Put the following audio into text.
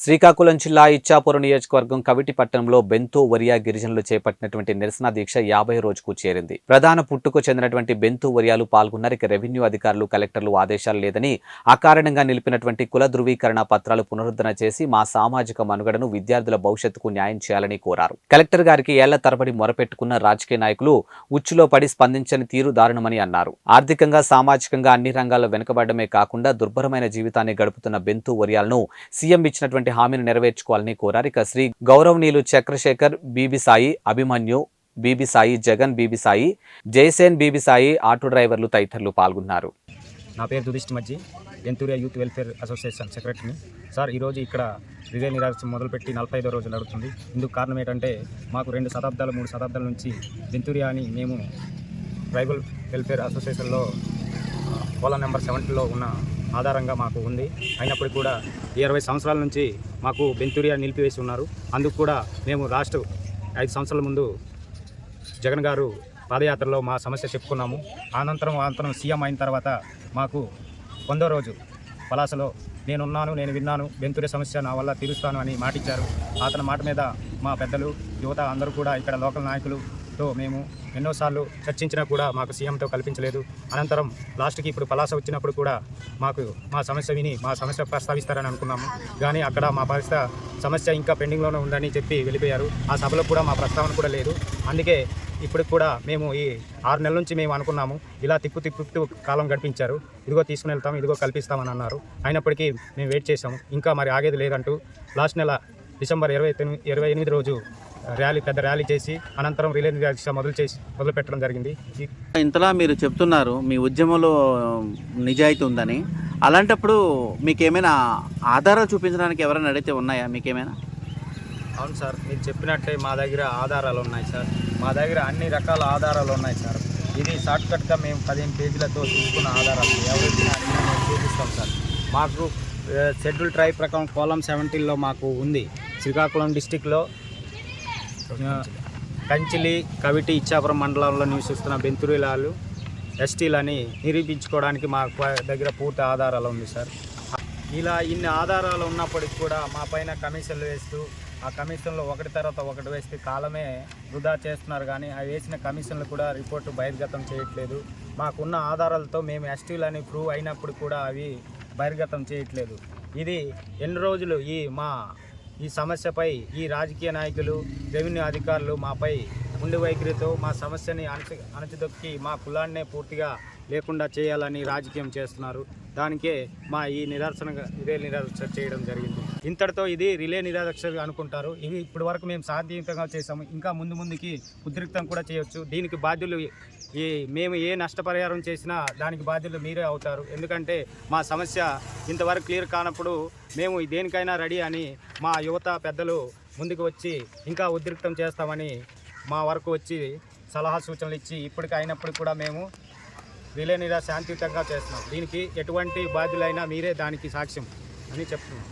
శ్రీకాకుళం జిల్లా ఇచ్చాపురం నియోజకవర్గం కవిటి పట్టణంలో బెంతు వరియా గిరిజనులు చేపట్టినటువంటి నిరసన దీక్ష యాభై రోజుకు చేరింది. ప్రధాన పుట్టుకు చెందినటువంటి బెంతు వరియాలు పాల్గొన్నారు. ఇక రెవెన్యూ అధికారులు కలెక్టర్లు ఆదేశాలు లేదని అకారణంగా నిలిపినటువంటి కుల ధృవీకరణ పత్రాలు పునరుద్ధరణ చేసి మా సామాజిక మనుగడను విద్యార్థుల భవిష్యత్తుకు న్యాయం చేయాలని కోరారు. కలెక్టర్ గారికి ఏళ్ళ తరబడి మొరపెట్టుకున్న రాజకీయ నాయకులు ఉచ్చులో పడి స్పందించని తీరు దారుణమని అన్నారు. ఆర్థికంగా సామాజికంగా అన్ని రంగాల్లో వెనుకబడమే కాకుండా దుర్భరమైన జీవితాన్ని గడుపుతున్న బెంతు వరియాలను సీఎం ఇచ్చినటువంటి హామీని నెరవేర్చుకోవాలని కోరారు. ఇక శ్రీ గౌరవనీయులు Chakrashekhar BB Sai Abhimanyu BB Sai Jagan BB Sai Jayasen BB Sai auto డ్రైవర్లు తదితరులు పాల్గొన్నారు. నా పేరు దుదిష్టి మజ్జి ఎంతూరియా యూత్ వెల్ఫేర్ అసోసియేషన్ సెక్రటరీని సార్ ఈరోజు ఇక్కడ విజయ నిరాశ మొదలుపెట్టి నలభై ఐదో రోజులు నడుస్తుంది. ఇందుకు కారణం ఏంటంటే మాకు రెండు శతాబ్దాలు మూడు శతాబ్దాల నుంచి జంతూరియా అని మేము ట్రైబల్ వెల్ఫేర్ అసోసియేషన్లో పోలా నెంబర్ సెవెంటీలో ఉన్న ఆధారంగా మాకు ఉంది. అయినప్పటికీ కూడా ఇరవై సంవత్సరాల నుంచి మాకు బెంతూరియా నిలిపివేసి ఉన్నారు. అందుకు కూడా మేము లాస్ట్ ఐదు సంవత్సరాల ముందు జగన్ గారు పాదయాత్రలో మా సమస్య చెప్పుకున్నాము. అనంతరం అనంతరం సీఎం అయిన తర్వాత మాకు వందో రోజు పలాసలో నేనున్నాను నేను విన్నాను బెంతురి సమస్య నా వల్ల తీరుస్తాను అని మాటిచ్చారు. అతని మాట మీద మా పెద్దలు యువత అందరూ కూడా ఇక్కడ లోకల్ నాయకులు నాయకులతో మేము ఎన్నోసార్లు చర్చించినా కూడా మాకు సీఎంతో కల్పించలేదు. అనంతరం లాస్ట్కి ఇప్పుడు పలాస వచ్చినప్పుడు కూడా మాకు మా సమస్య విని మా సమస్య ప్రస్తావిస్తారని అనుకున్నాము. కానీ అక్కడ మా పరిస్థితి సమస్య ఇంకా పెండింగ్లోనే ఉందని చెప్పి వెళ్ళిపోయారు. ఆ సభలో కూడా మా ప్రస్తావన కూడా లేదు. అందుకే ఇప్పుడు కూడా మేము ఈ ఆరు నెలల నుంచి మేము అనుకున్నాము. ఇలా తిప్పు తిప్పు కాలం గడిపించారు. ఇదిగో తీసుకుని వెళ్తాం ఇదిగో కల్పిస్తామని అన్నారు. అయినప్పటికీ మేము వెయిట్ చేసాము ఇంకా మరి ఆగేది లేదంటూ లాస్ట్ నెల డిసెంబర్ ఇరవై ఇరవై ఎనిమిది రోజు ర్యాలీ పెద్ద ర్యాలీ చేసి అనంతరం రిలే దీక్ష మొదలు చేసి మొదలు పెట్టడం జరిగింది. ఇంతలా మీరు చెప్తున్నారు మీ ఉద్యమంలో నిజాయితీ ఉందని. అలాంటప్పుడు మీకు ఏమైనా ఆధారాలు చూపించడానికి ఎవరైనా అడిగితే ఉన్నాయా? మీకేమైనా? అవును సార్ మీరు చెప్పినట్టే మా దగ్గర ఆధారాలు ఉన్నాయి సార్. మా దగ్గర అన్ని రకాల ఆధారాలు ఉన్నాయి సార్. ఇది షార్ట్కట్గా మేము పదిహేను పేజీలతో తీసుకున్న ఆధారాలు. మేము చూపిస్తాం సార్. మాకు షెడ్యూల్ ట్రైబ్ ప్రకారం కోలం సెవెంటీన్లో మాకు ఉంది. శ్రీకాకుళం డిస్టిక్లో కంచిలి కవిటి ఇచ్చాపురం మండలంలో నివసిస్తున్న బెంతురీలాలు ఎస్టీలని నిరూపించుకోవడానికి మా దగ్గర పూర్తి ఆధారాలు ఉంది సార్. ఇలా ఇన్ని ఆధారాలు ఉన్నప్పటికి కూడా మా పైన కమిషన్లు వేస్తూ ఆ కమిషన్లో ఒకటి తర్వాత ఒకటి వేస్తే కాలమే వృధా చేస్తున్నారు కానీ ఆ వేసిన కమిషన్లు కూడా రిపోర్టు బహిర్గతం చేయట్లేదు. మాకున్న ఆధారాలతో మేము ఎస్టీలని ప్రూవ్ అయినప్పుడు కూడా అవి బహిర్గతం చేయట్లేదు. ఇది ఎన్ని రోజులు ఈ మా ఈ సమస్యపై ఈ రాజకీయ నాయకులు రెవెన్యూ అధికారులు మాపై ఉండి వైఖరితో మా సమస్యని అణచి అణచిదొక్కి మా కులాన్నే పూర్తిగా లేకుండా చేయాలని రాజకీయం చేస్తున్నారు. దానికే మా ఈ నిదర్శన రిలే నిరాదక్ష చేయడం జరిగింది. ఇంతటితో ఇది రిలే నిరాదక్ష అనుకుంటారు. ఇవి ఇప్పటి వరకు మేము సాధ్యంగా చేసాము ఇంకా ముందు ముందుకి ఉద్రిక్తం కూడా చేయొచ్చు. దీనికి బాధ్యులు ఈ మేము ఏ నష్టపరిహారం చేసినా దానికి బాధ్యులు మీరే అవుతారు. ఎందుకంటే మా సమస్య ఇంతవరకు క్లియర్ కానప్పుడు మేము దేనికైనా రెడీ అని మా యువత పెద్దలు ముందుకు వచ్చి ఇంకా ఉద్రిక్తం చేస్తామని మా వరకు వచ్చి సలహా సూచనలు ఇచ్చి ఇప్పటికి అయినప్పటికి కూడా మేము రిలే శాంతియుతంగా చేస్తున్నాం. దీనికి ఎటువంటి బాధ్యులైనా మీరే దానికి సాక్ష్యం అని చెప్తున్నాం.